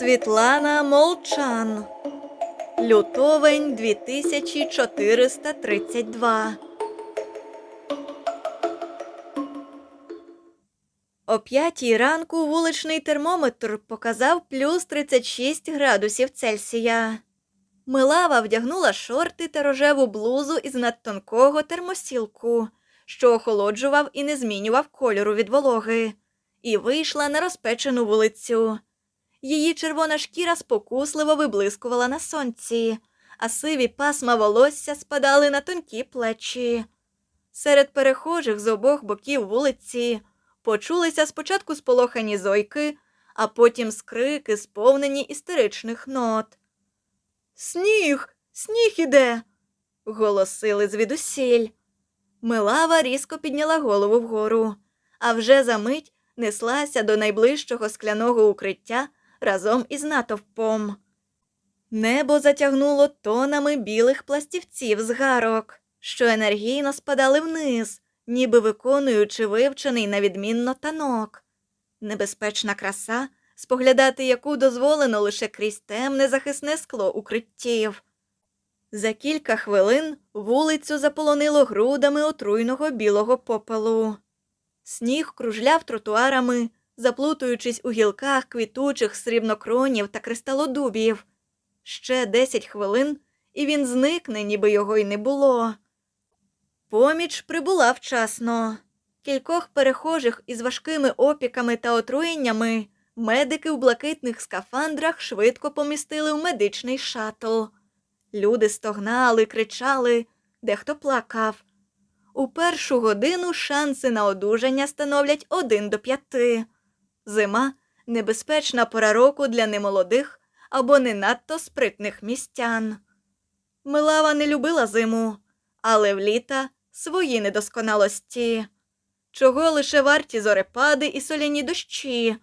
Світлана Молчан. Лютовень 2432. О п'ятій ранку вуличний термометр показав плюс 36 градусів Цельсія. Милава вдягнула шорти та рожеву блузу із надтонкого термосілку, що охолоджував і не змінював кольору від вологи, і вийшла на розпечену вулицю. Її червона шкіра спокусливо виблискувала на сонці, а сиві пасма волосся спадали на тонкі плечі. Серед перехожих з обох боків вулиці почулися спочатку сполохані зойки, а потім скрики, сповнені істеричних нот. Сніг, сніг іде. голосили звідусіль. Милава різко підняла голову вгору, а вже за мить неслася до найближчого скляного укриття разом із натовпом. Небо затягнуло тонами білих пластівців з гарок, що енергійно спадали вниз, ніби виконуючи вивчений на відмінно танок. Небезпечна краса, споглядати яку дозволено лише крізь темне захисне скло укриттів. За кілька хвилин вулицю заполонило грудами отруйного білого попелу. Сніг кружляв тротуарами, заплутуючись у гілках квітучих срібнокронів та кристалодубів. Ще десять хвилин, і він зникне, ніби його й не було. Поміч прибула вчасно. Кількох перехожих із важкими опіками та отруєннями медики в блакитних скафандрах швидко помістили в медичний шатл. Люди стогнали, кричали, дехто плакав. У першу годину шанси на одужання становлять один до п'яти. Зима небезпечна пора року для немолодих або не надто спритних містян. Милава не любила зиму, але в літа свої недосконалості. Чого лише варті зорепади і соляні дощі,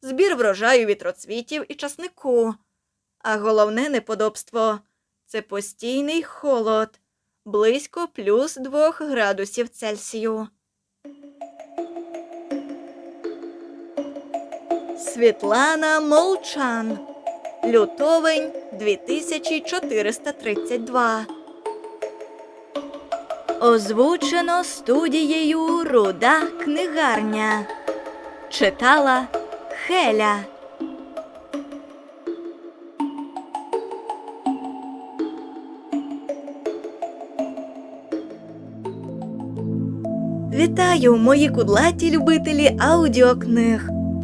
збір врожаю вітроцвітів і часнику. А головне неподобство це постійний холод, близько плюс двох градусів Цельсію. Світлана Молчан. Лютовень 2432. Озвучено студією Руда книгарня. Читала Хеля. Вітаю, мої кудлаті любителі аудіокниг.